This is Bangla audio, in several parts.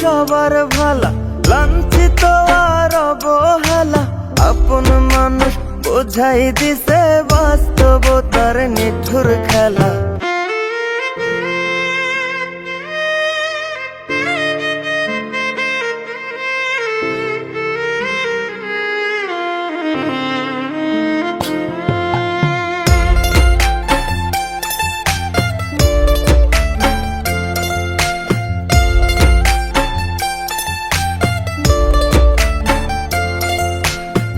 সবার ভালা লাঞ্ছিত আর অবহেলা। আপন মানুষ বোঝাই দিছে বাস্তবতার নিঠুর খেলা।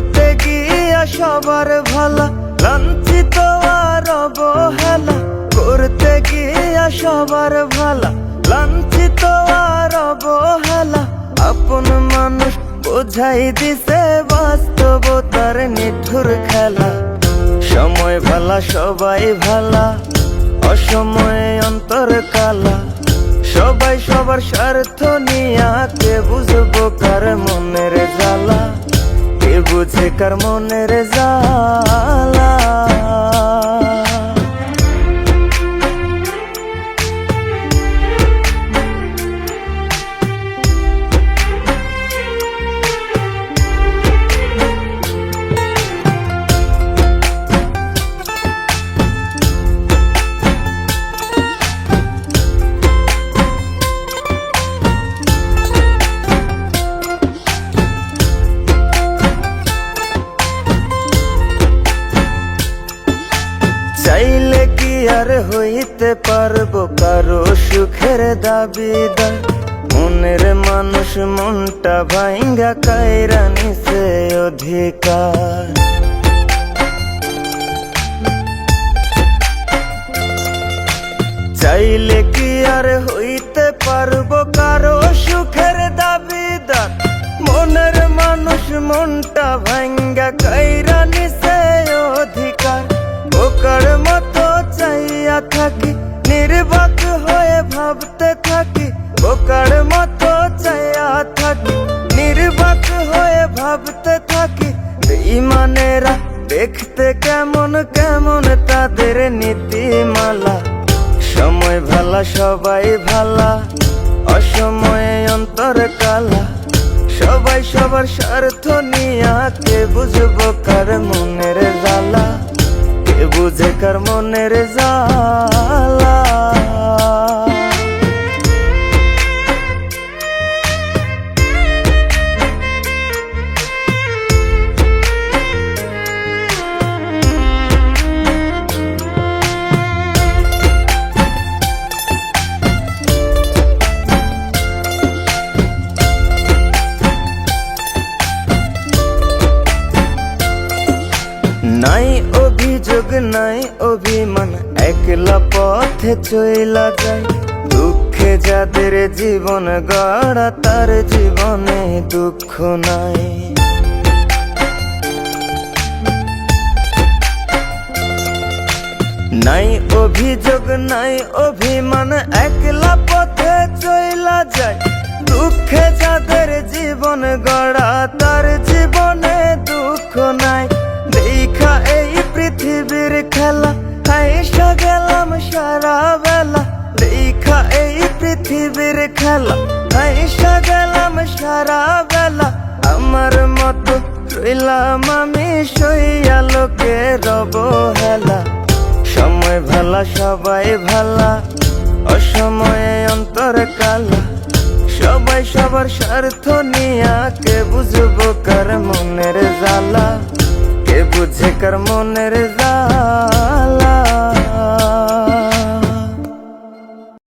করতে গিয়া সবার ভালা, লাঞ্ছিত আর অবহেলা। করতে গিয়া সবার ভালা, লাঞ্ছিত আর অবহেলা। আপন মানুষ বোঝাই দিছে বাস্তবতার নিঠুর খেলা। সময় ভালা, সবাই ভালা, অসময়ে অন্তর কালা। সবাই সবার স্বার্থ নিয়া বুঝব কার মনের জ্বালা। কে বুঝে কার মনের জ্বালা আর হইতে পারব কারও সুখের দাবিদার। মনের মানুষ মনটা ভাঙ্গা কায়রা নিছে অধিকার। চাইলে কি আর হইতে পারব কারও সুখের দাবিদার? মনের মানুষ মনটা ভাঙ্গা কাইরা ইমানেরা দেখতে কেমন কেমন তাদের নীতিমালা। সময় ভালা, সবাই ভালা, অসময়ে অন্তর কালা। সবাই সবার স্বার্থ নিয়া কে বুঝব কার মনের জ্বালা? কে বুঝে কার মনের জ্বালা? নাই অভিমান, একলা পথে চইলা যায় দুঃখে যাদের জীবন গড়া, তার জীবনে দুঃখ নাই। নাই অভিযোগ, নাই অভিমান, একলা পথে চইলা যায় দুঃখে যাদের জীবন গড়া সারা বেলা আমার মতো রইলাম আমি সইয়া লোকে রব হেলা। সময় ভালা, সবাই ভালা, অসময়ে অন্তর কালা। সবাই সবার স্বার্থ নিয়া কে বুঝব কার